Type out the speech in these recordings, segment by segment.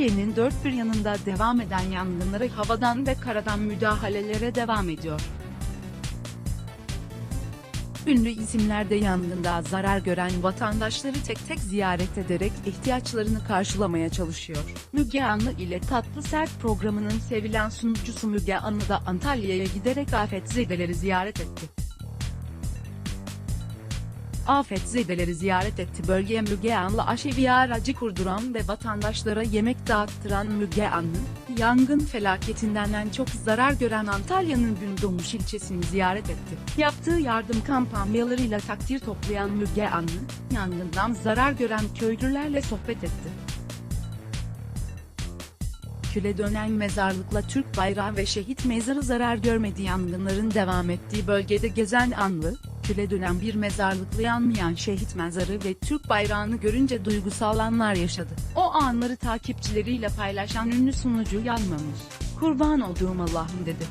Türkiye'nin dört bir yanında devam eden yangınlara havadan ve karadan müdahalelere devam ediyor. Ünlü isimler de yangında zarar gören vatandaşları tek tek ziyaret ederek ihtiyaçlarını karşılamaya çalışıyor. Müge Anlı ile Tatlı Sert programının sevilen sunucusu Müge Anlı da Antalya'ya giderek afetzedeleri ziyaret etti. Afetzedeleri ziyaret etti. Bölgeye Müge Anlı aşevi aracı kurduran ve vatandaşlara yemek dağıttıran Müge Anlı, yangın felaketinden en çok zarar gören Antalya'nın Gündoğmuş ilçesini ziyaret etti. Yaptığı yardım kampanyalarıyla takdir toplayan Müge Anlı, yangından zarar gören köylülerle sohbet etti. Küle dönen mezarlıkla Türk bayrağı ve şehit mezarı zarar görmedi yangınların devam ettiği bölgede gezen Anlı, küle dönen bir mezarlıkla yanmayan şehit mezarı ve Türk bayrağını görünce duygusal anlar yaşadı. O anları takipçileriyle paylaşan ünlü sunucu yanmamış. Kurban olduğum Allah'ım dedi.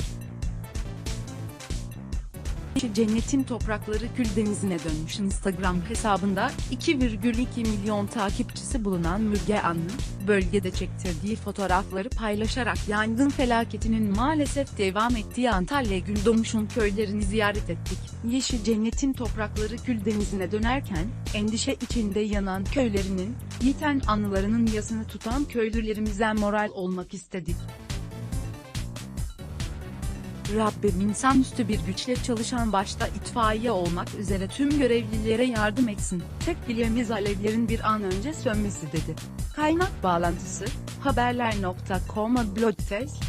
Cennetin toprakları kül denizine dönmüş Instagram hesabında 2,2 milyon takipçisi bulunan Müge Anlı, bölgede çektirdiği fotoğrafları paylaşarak yangın felaketinin maalesef devam ettiği Antalya Gündoğmuş'un köylerini ziyaret ettik. Yeşil Cennetin toprakları kül denizine dönerken, endişe içinde yanan köylerinin, yiten anılarının yasını tutan köylülerimize moral olmak istedik. Rabbim insanüstü bir güçle çalışan başta itfaiye olmak üzere tüm görevlilere yardım etsin. Tek dileğimiz alevlerin bir an önce sönmesi dedi. Kaynak bağlantısı, haberler.com blog test,